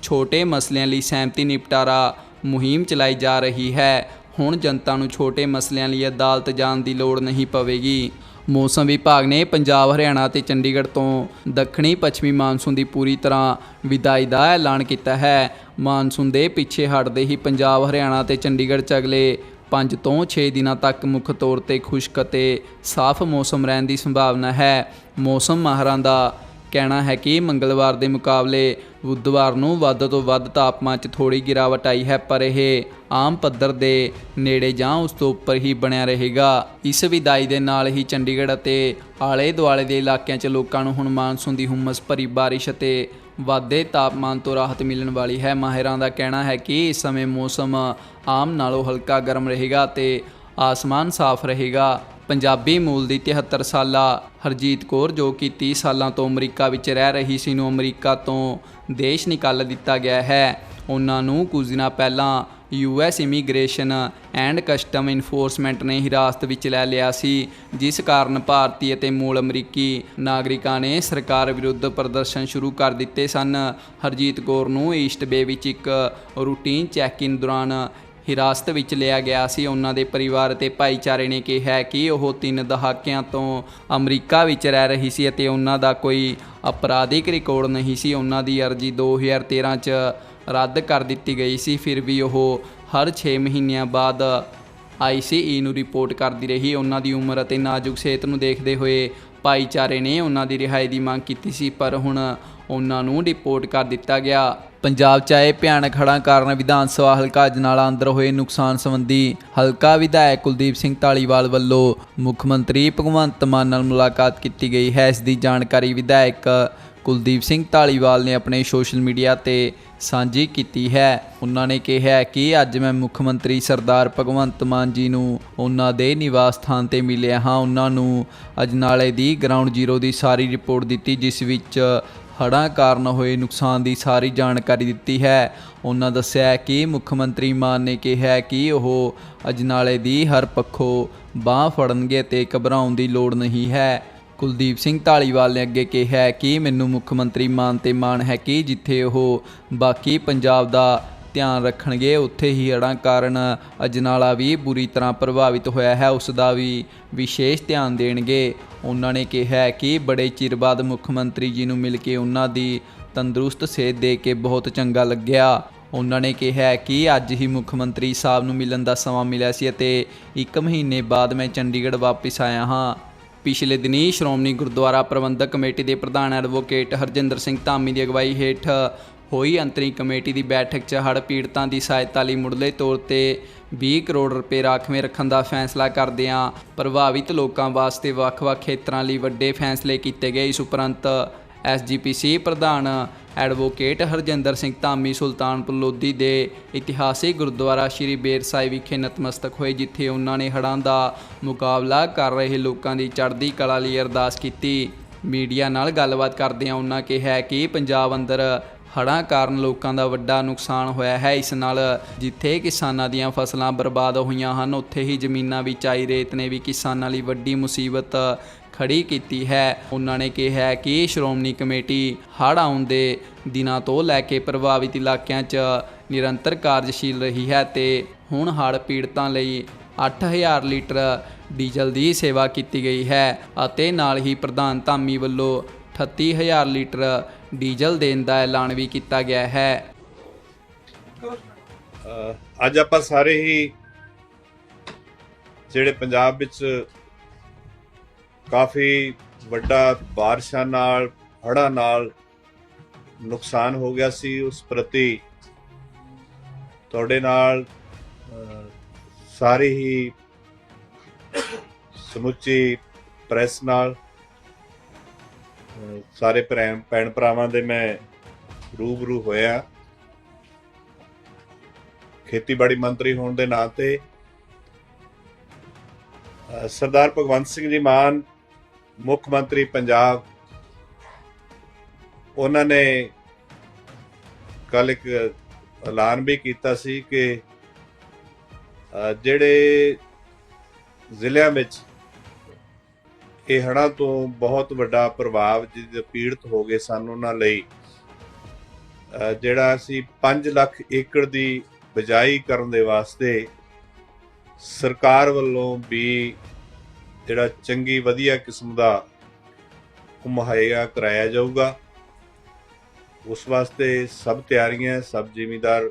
[SPEAKER 1] ਛੋਟੇ ਮਸਲਿਆਂ ਲਈ ਸਹਿਮਤੀ ਨਿਪਟਾਰਾ ਮੁਹਿੰਮ ਚਲਾਈ ਜਾ ਰਹੀ ਹੈ। ਹੁਣ ਜਨਤਾ ਨੂੰ ਛੋਟੇ ਮਸਲਿਆਂ ਲਈ ਅਦਾਲਤ ਜਾਣ ਦੀ ਲੋੜ ਨਹੀਂ ਪਵੇਗੀ। ਮੌਸਮ ਵਿਭਾਗ ਨੇ ਪੰਜਾਬ, ਹਰਿਆਣਾ ਅਤੇ ਚੰਡੀਗੜ੍ਹ ਤੋਂ ਦੱਖਣੀ, ਪੱਛਮੀ ਮਾਨਸੂਨ ਦੀ ਪੂਰੀ ਤਰ੍ਹਾਂ ਵਿਦਾਈ ਦਾ ਐਲਾਨ ਕੀਤਾ ਹੈ। ਮਾਨਸੂਨ ਦੇ ਪਿੱਛੇ ਹਟਦੇ ਹੀ ਪੰਜਾਬ, ਹਰਿਆਣਾ ਅਤੇ ਚੰਡੀਗੜ੍ਹ 'ਚ ਅਗਲੇ 5 ਤੋਂ 6 ਦਿਨਾਂ ਤੱਕ ਮੁੱਖ ਤੌਰ ਤੇ ਖੁਸ਼ਕ ਅਤੇ ਸਾਫ਼ ਮੌਸਮ ਰਹਿਣ ਦੀ ਸੰਭਾਵਨਾ ਹੈ। ਮੌਸਮ ਮਾਹਰਾਂ ਦਾ ਕਹਿਣਾ ਹੈ ਕਿ ਮੰਗਲਵਾਰ ਦੇ ਮੁਕਾਬਲੇ ਬੁੱਧਵਾਰ ਨੂੰ ਵੱਧ ਤੋਂ ਵੱਧ ਤਾਪਮਾਨ 'ਚ ਥੋੜੀ ਗਿਰਾਵਟ ਆਈ ਹੈ, ਪਰ ਇਹ ਆਮ ਪੱਧਰ ਦੇ ਨੇੜੇ ਜਾਂ ਉਸ ਤੋਂ ਉੱਪਰ ਹੀ ਬਣਿਆ ਰਹੇਗਾ। ਇਸ ਵਿਦਾਈ ਦੇ ਨਾਲ ਹੀ ਚੰਡੀਗੜ੍ਹ ਅਤੇ ਆਲੇ ਦੁਆਲੇ ਦੇ ਇਲਾਕਿਆਂ 'ਚ ਲੋਕਾਂ ਨੂੰ ਹੁਣ ਮਾਨਸੂਨ ਦੀ ਹੁਮਸ ਭਰੀ ਬਾਰਿਸ਼ ਅਤੇ ਵਾਧੇ ਤਾਪਮਾਨ ਤੋਂ ਰਾਹਤ ਮਿਲਣ ਵਾਲੀ ਹੈ। ਮਾਹਿਰਾਂ ਦਾ ਕਹਿਣਾ ਹੈ ਕਿ ਇਸ ਸਮੇਂ ਮੌਸਮ ਆਮ ਨਾਲੋਂ ਹਲਕਾ ਗਰਮ ਰਹੇਗਾ ਤੇ ਆਸਮਾਨ ਸਾਫ਼ ਰਹੇਗਾ। ਪੰਜਾਬੀ ਮੂਲ ਦੀ 73 ਸਾਲਾ ਹਰਜੀਤ ਕੌਰ, ਜੋ ਕਿ 30 ਸਾਲਾਂ ਤੋਂ ਅਮਰੀਕਾ ਵਿੱਚ ਰਹਿ ਰਹੀ ਸੀ, ਨੂੰ ਅਮਰੀਕਾ ਤੋਂ ਦੇਸ਼ ਨਿਕਾਲ ਦਿੱਤਾ ਗਿਆ ਹੈ। ਉਹਨਾਂ ਨੂੰ ਕੁਝ ਦਿਨਾਂ ਪਹਿਲਾਂ US immigration and custom enforcement ਨੇ ਹਿਰਾਸਤ ਵਿੱਚ ਲੈ ਲਿਆ ਸੀ, ਜਿਸ ਕਾਰਨ ਭਾਰਤੀ ਅਤੇ ਮੂਲ ਅਮਰੀਕੀ ਨਾਗਰਿਕਾਂ ਨੇ ਸਰਕਾਰ ਵਿਰੁੱਧ ਪ੍ਰਦਰਸ਼ਨ ਸ਼ੁਰੂ ਕਰ ਦਿੱਤੇ ਸਨ। ਹਰਜੀਤ ਕੌਰ ਨੂੰ ਈਸਟ ਬੇ ਵਿੱਚ ਇੱਕ ਰੂਟੀਨ ਚੈੱਕ-ਇਨ ਦੌਰਾਨ ਹਿਰਾਸਤ ਵਿੱਚ ਲਿਆ ਗਿਆ ਸੀ। ਉਹਨਾਂ ਦੇ ਪਰਿਵਾਰ ਅਤੇ ਭਾਈਚਾਰੇ ਨੇ ਕਿਹਾ ਕਿ ਉਹ ਤਿੰਨ ਦਹਾਕਿਆਂ ਤੋਂ ਅਮਰੀਕਾ ਵਿੱਚ ਰਹਿ ਰਹੀ ਸੀ ਅਤੇ ਉਹਨਾਂ ਦਾ ਕੋਈ ਅਪਰਾਧਿਕ ਰਿਕਾਰਡ ਨਹੀਂ ਸੀ। ਉਹਨਾਂ ਦੀ ਅਰਜ਼ੀ 2013 ਚ ਰੱਦ ਕਰ ਦਿੱਤੀ ਗਈ ਸੀ। ਫਿਰ ਵੀ ਉਹ ਹਰ 6 ਮਹੀਨਿਆਂ ਬਾਅਦ ਆਈਸੀਈ ਨੂੰ ਰਿਪੋਰਟ ਕਰਦੀ ਰਹੀ। ਉਹਨਾਂ ਦੀ ਉਮਰ ਅਤੇ ਨਾਜ਼ੁਕ ਸਿਹਤ ਨੂੰ ਦੇਖਦੇ ਹੋਏ ਭਾਈਚਾਰੇ ਨੇ ਉਹਨਾਂ ਦੀ ਰਿਹਾਈ ਦੀ ਮੰਗ ਕੀਤੀ ਸੀ, ਪਰ ਹੁਣ ਉਹਨਾਂ ਨੂੰ ਰਿਪੋਰਟ ਕਰ ਦਿੱਤਾ ਗਿਆ। ਪੰਜਾਬ 'ਚ ਆਏ ਭਿਆਨਕ ਹੜ੍ਹਾਂ ਕਾਰਨ ਵਿਧਾਨ ਸਭਾ ਹਲਕਾ ਅਜਨਾਲਾ ਅੰਦਰ ਹੋਏ ਨੁਕਸਾਨ ਸੰਬੰਧੀ ਹਲਕਾ ਵਿਧਾਇਕ ਕੁਲਦੀਪ ਸਿੰਘ ਢਾਲੀਵਾਲ ਵੱਲੋਂ ਮੁੱਖ ਮੰਤਰੀ ਭਗਵੰਤ ਮਾਨ ਨਾਲ ਮੁਲਾਕਾਤ ਕੀਤੀ ਗਈ। ਹੈ, ਇਸ ਦੀ ਜਾਣਕਾਰੀ ਵਿਧਾਇਕ ਕੁਲਦੀਪ ਸਿੰਘ ਢਾਲੀਵਾਲ ਨੇ ਆਪਣੇ ਸੋਸ਼ਲ ਮੀਡੀਆ ਤੇ ਸਾਂਝੀ ਕੀਤੀ ਹੈ। ਉਹਨਾਂ ਨੇ ਕਿਹਾ ਕਿ ਅੱਜ ਮੈਂ ਮੁੱਖ ਮੰਤਰੀ ਸਰਦਾਰ ਭਗਵੰਤ ਮਾਨ ਜੀ ਨੂੰ ਉਹਨਾਂ ਦੇ ਨਿਵਾਸ ਸਥਾਨ ਤੇ ਮਿਲਿਆ ਹਾਂ। ਉਹਨਾਂ ਨੂੰ ਅਜਨਾਲੇ ਦੀ ਗਰਾਊਂਡ ਜ਼ੀਰੋ ਦੀ ਸਾਰੀ ਰਿਪੋਰਟ ਦਿੱਤੀ, ਜਿਸ ਵਿੱਚ ਹੜ੍ਹਾਂ ਕਾਰਨ ਹੋਏ ਨੁਕਸਾਨ ਦੀ ਸਾਰੀ ਜਾਣਕਾਰੀ ਦਿੱਤੀ ਹੈ। ਉਹਨਾਂ ਦੱਸਿਆ ਕਿ ਮੁੱਖ ਮੰਤਰੀ ਮਾਨ ਨੇ ਕਿਹਾ ਕਿ ਉਹ ਅਜਨਾਲੇ ਦੀ ਹਰ ਪੱਖੋਂ ਬਾਹ ਫੜਨਗੇ ਤੇ ਘਬਰਾਉਣ ਦੀ ਲੋੜ ਨਹੀਂ ਹੈ। ਕੁਲਦੀਪ ਸਿੰਘ ਢਾਲੀਵਾਲ ਨੇ ਅੱਗੇ ਕਿਹਾ ਕਿ ਮੈਨੂੰ ਮੁੱਖ ਮੰਤਰੀ ਮਾਨ ਤੇ ਮਾਣ ਹੈ ਕਿ ਜਿੱਥੇ ਉਹ ਬਾਕੀ ਪੰਜਾਬ ਦਾ ਧਿਆਨ ਰੱਖਣਗੇ। ਉੱਥੇ ਹੀ ਹੜ੍ਹਾਂ ਕਾਰਨ ਅਜਨਾਲਾ ਵੀ ਬੁਰੀ ਤਰ੍ਹਾਂ ਪ੍ਰਭਾਵਿਤ ਹੋਇਆ ਹੈ। ਉਸ ਦਾ ਵੀ ਵਿਸ਼ੇਸ਼ ਧਿਆਨ ਦੇਣਗੇ। ਉਹਨਾਂ ਨੇ ਕਿਹਾ ਕਿ ਬੜੇ ਚਿਰ ਬਾਅਦ ਮੁੱਖ ਮੰਤਰੀ ਜੀ ਨੂੰ ਮਿਲ ਕੇ ਉਹਨਾਂ ਦੀ ਤੰਦਰੁਸਤ ਸਿਹਤ ਦੇ ਕੇ ਬਹੁਤ ਚੰਗਾ ਲੱਗਿਆ। ਉਹਨਾਂ ਨੇ ਕਿਹਾ ਕਿ ਅੱਜ ਹੀ ਮੁੱਖ ਮੰਤਰੀ ਸਾਹਿਬ ਨੂੰ ਮਿਲਣ ਦਾ ਸਮਾਂ ਮਿਲਿਆ ਸੀ ਅਤੇ ਇੱਕ ਮਹੀਨੇ ਬਾਅਦ ਮੈਂ ਚੰਡੀਗੜ੍ਹ ਵਾਪਸ ਆਇਆ ਹਾਂ। ਪਿਛਲੇ ਦਿਨੀ ਸ਼੍ਰੋਮਣੀ ਗੁਰਦੁਆਰਾ ਪ੍ਰਬੰਧਕ ਕਮੇਟੀ ਦੇ ਪ੍ਰਧਾਨ ਐਡਵੋਕੇਟ ਹਰਜਿੰਦਰ ਸਿੰਘ ਧਾਮੀ ਦੀ ਅਗਵਾਈ ਹੇਠ ਹੋਈ ਅੰਤਰੀ ਕਮੇਟੀ ਦੀ ਬੈਠਕ 'ਚ ਹੜ੍ਹ ਪੀੜਤਾਂ ਦੀ ਸਹਾਇਤਾ ਲਈ ਮੁੱਢਲੇ ਤੌਰ ਤੇ 20 ਕਰੋੜ ਰੁਪਏ ਰਾਖਵੇਂ ਰੱਖਣ ਦਾ ਫੈਸਲਾ ਕਰਦਿਆਂ ਪ੍ਰਭਾਵਿਤ ਲੋਕਾਂ ਵਾਸਤੇ ਵੱਖ-ਵੱਖ ਖੇਤਰਾਂ ਲਈ ਵੱਡੇ ਫੈਸਲੇ ਕੀਤੇ ਗਏ। ਇਸ ਉਪਰੰਤ ਐਸਜੀਪੀਸੀ ਪ੍ਰਧਾਨ ਐਡਵੋਕੇਟ ਹਰਜਿੰਦਰ ਸਿੰਘ ਧਾਮੀ ਸੁਲਤਾਨਪੁਰ ਲੋਧੀ ਦੇ ਇਤਿਹਾਸਿਕ ਗੁਰਦੁਆਰਾ ਸ਼੍ਰੀ ਬੇਰ ਸਾਹਿਬ ਵਿਖੇ ਨਤਮਸਤਕ ਹੋਏ, ਜਿੱਥੇ ਉਹਨਾਂ ਨੇ ਹੜ੍ਹਾਂ ਦਾ ਮੁਕਾਬਲਾ ਕਰ ਰਹੇ ਲੋਕਾਂ ਦੀ ਚੜ੍ਹਦੀ ਕਲਾ ਲਈ ਅਰਦਾਸ ਕੀਤੀ। ਮੀਡੀਆ ਨਾਲ ਗੱਲਬਾਤ ਕਰਦਿਆਂ ਉਹਨਾਂ ਕਿਹਾ ਕਿ ਪੰਜਾਬ ਅੰਦਰ ਹੜ੍ਹਾਂ ਕਾਰਨ ਲੋਕਾਂ ਦਾ ਵੱਡਾ ਨੁਕਸਾਨ ਹੋਇਆ ਹੈ। ਇਸ ਨਾਲ ਜਿੱਥੇ ਕਿਸਾਨਾਂ ਦੀਆਂ ਫਸਲਾਂ ਬਰਬਾਦ ਹੋਈਆਂ ਹਨ, ਉੱਥੇ ਹੀ ਜ਼ਮੀਨਾਂ ਵਿੱਚ ਆਈ ਰੇਤ ਨੇ ਵੀ ਕਿਸਾਨਾਂ ਲਈ ਵੱਡੀ ਮੁਸੀਬਤ ਖੜੀ ਕੀਤੀ ਹੈ। ਉਹਨਾਂ ਨੇ ਕਿਹਾ ਕਿ ਸ਼੍ਰੋਮਣੀ ਕਮੇਟੀ ਹੜ੍ਹ ਆਉਣ ਦੇ ਦਿਨਾਂ ਤੋਂ ਲੈ ਕੇ ਪ੍ਰਭਾਵਿਤ ਇਲਾਕਿਆਂ 'ਚ ਨਿਰੰਤਰ ਕਾਰਜਸ਼ੀਲ ਰਹੀ ਹੈ ਤੇ ਹੁਣ ਹੜ੍ਹ ਪੀੜਤਾਂ ਲਈ 8000 ਲੀਟਰ ਡੀਜ਼ਲ ਦੀ ਸੇਵਾ ਕੀਤੀ ਗਈ ਹੈ ਅਤੇ ਨਾਲ ਹੀ ਪ੍ਰਧਾਨ ਧਾਮੀ ਵੱਲੋਂ 38000 ਲੀਟਰ ਡੀਜ਼ਲ ਦੇਣ ਦਾ ਐਲਾਨ ਵੀ ਕੀਤਾ ਗਿਆ ਹੈ।
[SPEAKER 2] ਅੱਜ ਆਪਾਂ ਸਾਰੇ ਹੀ ਜਿਹੜੇ ਪੰਜਾਬ ਵਿੱਚ ਕਾਫੀ ਵੱਡਾ ਬਾਰਿਸ਼ਾਂ ਨਾਲ, ਹੜ੍ਹਾਂ ਨਾਲ ਨੁਕਸਾਨ ਹੋ ਗਿਆ ਸੀ, ਉਸ ਪ੍ਰਤੀ ਤੁਹਾਡੇ ਨਾਲ ਸਾਰੇ ਹੀ ਸਮੁੱਚੀ ਪ੍ਰੈਸ ਨਾਲ ਸਾਰੇ ਭੈਣ ਭਰਾਵਾਂ ਦੇ ਮੈਂ ਰੂਬਰੂ ਹੋਇਆ। ਖੇਤੀਬਾੜੀ ਮੰਤਰੀ ਹੋਣ ਦੇ ਨਾਤੇ ਅ, ਸਰਦਾਰ ਭਗਵੰਤ ਸਿੰਘ ਜੀ ਮਾਨ ਮੁੱਖ ਮੰਤਰੀ ਪੰਜਾਬ ਉਹਨਾਂ ਨੇ ਕੱਲ ਇੱਕ ਐਲਾਨ ਵੀ ਕੀਤਾ ਸੀ ਕਿ ਜਿਹੜੇ ਜ਼ਿਲ੍ਹਿਆਂ ਵਿੱਚ ਇਹ ਹੜ੍ਹਾਂ ਤੋਂ ਬਹੁਤ ਵੱਡਾ ਪ੍ਰਭਾਵ ਜਿਹਦੇ ਪੀੜਤ ਹੋ ਗਏ ਸਨ ਉਹਨਾਂ ਲਈ। ਜਿਹੜਾ ਅਸੀਂ 5 ਲੱਖ ਏਕੜ ਦੀ ਬਜਾਈ ਕਰਨ ਦੇ ਵਾਸਤੇ ਸਰਕਾਰ ਵੱਲੋਂ ਵੀ ਜਿਹੜਾ ਚੰਗੀ ਵਧੀਆ ਕਿਸਮ ਦਾ ਮੁਹੱਈਆ ਕਰਾਇਆ ਜਾਊਗਾ। ਉਸ ਵਾਸਤੇ ਸਭ ਤਿਆਰੀਆਂ, ਸਭ ਜ਼ਿਮੀਦਾਰ